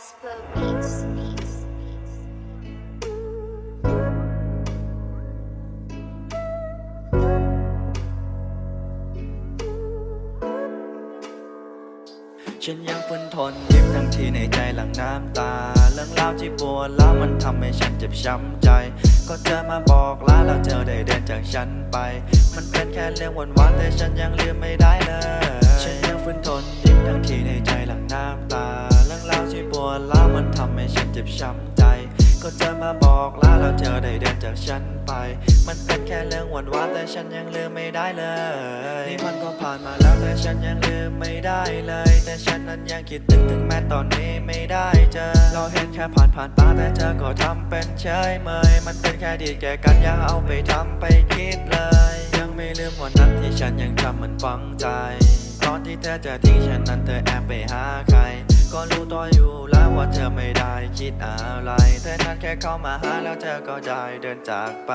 Rasper Beats. Beats. ฉันยังฝืนทนยิ้มทั้งที่ในใจหลังน้ำตา เรื่องราวที่ปวดแล้วมันทำให้ฉันเจ็บช้ำใจ ก็เธอมาบอกลาแล้วเธอได้เดินจากฉันไป มันเป็นแค่เรื่องหวานๆแต่ฉันยังลืมไม่ได้เลย ช้ำใจ ก็เธอมาบอกลาแล้วเธอได้เดินจากฉันไป มันเป็นแค่เรื่องหวานๆแต่ฉันยังลืมไม่ได้เลย นี่มันก็ผ่านมาแล้วแต่ฉันยังลืมไม่ได้เลย แต่ฉันนั้นยังคิดถึงถึงแม้ตอนนี้ไม่ได้เจอ เราเห็นแค่ผ่านผ่านตาแต่เธอก็ทำเป็นเฉยเมย มันเป็นแค่ดีแก่กันอย่าเอาไปทำไปคิดเลย ยังไม่ลืมวันนั้นที่ฉันยังทำมันฝังใจ ตอนที่เธอจะทิ้งฉันนั้นเธอแอบไปหาใคร ก็รู้ตัวอยู่แล้วว่าเธอไม่ได้คิดอะไร เธอนั้นแค่เข้ามาหาแล้วเธอก็ได้เดินจากไป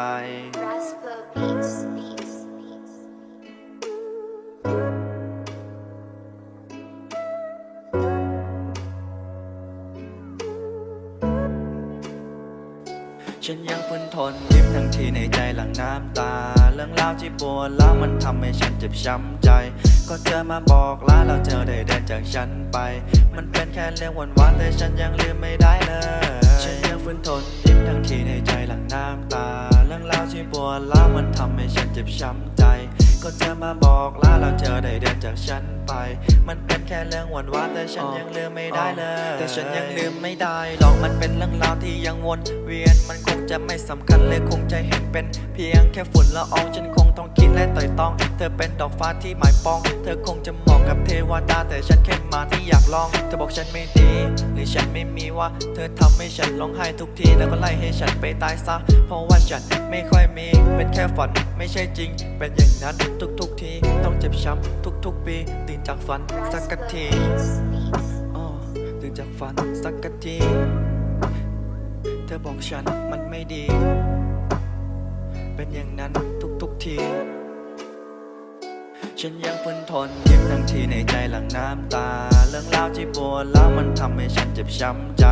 Rasper Beats. Beats. ฉันยังฝืนทนยิ้มทั้งทีในใจหลังน้ำตา รื่องราวที่ปวดแล้วมันทำให้ฉันเจ็บช้ำใจ ก็เธอมาบอกลาแล้วเธอได้เดินจากฉันไป มันเป็นแค่เรื่องหวานๆแต่ฉันยังลืมไม่ได้เลย ฉันยังฝืนทนยิ้มทั้งที่ในใจหลังน้ำตา เรื่องราวที่ปวดแล้วมันทำให้ฉันเจ็บช้ำใจ ก็เธอมาบอกลาแล้วเธอได้เดินจากฉันไป มันเป็นแค่เรื่องหวานแต่ฉันยังลืมไม่ได้เลย แต่ฉันยังลืมไม่ได้หรอกมันเป็นเรื่องราวที่ยังวนเวียนมันคงจะไม่สำคัญเลยคงจะเห็นเป็น เพียงแค่ฝุ่นละอองฉันคงต้องคิดและต่อยต้อง เธอเป็นดอกฟ้าที่หมายปอง เธอคงจะเหมาะกับเทวดาแต่ฉันแค่มาที่อยากลอง เธอบอกฉันไม่ดี หรือฉันไม่มีว่าเธอทำให้ฉันร้องไห้ทุกทีแล้วก็ไล่ให้ฉันไปตายซะ เพราะว่าฉันไม่ค่อยมี เป็นแค่ฝันไม่ใช่จริง เป็นอย่างนั้นทุกๆทีต้องเจ็บช้ำทุกๆ ปีตื่นจากฝันสักกะทีตื่นจากฝันสักกะทีเธอบอกฉันมันไม่ดี เป็นอย่างนั้นทุกๆที ฉันยังฝืนทนยิ้มทั้งทีในใจหลังน้ำตา เรื่องราวที่ปวดแล้วมันทำให้ฉันเจ็บช้ำใจ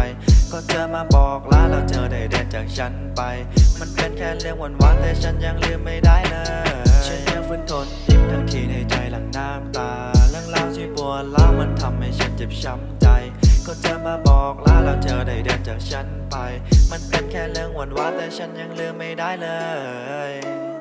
ก็เธอมาบอกลาแล้วเธอได้เดินจากฉันไป มันเป็นแค่เรื่องหวานๆแต่ฉันยังลืมไม่ได้เลยฉันยังฝืนทนยิ้มทั้งทีในใจหลังน้ำตา เรื่องราวที่ปวดแล้วมันทำให้ฉันเจ็บช้ำใจ ก็เธอมาบอกลาแล้วเธอได้เดินจากฉันไป มันเป็นแค่เรื่องหวานๆแต่ฉันยังลืมไม่ได้เลย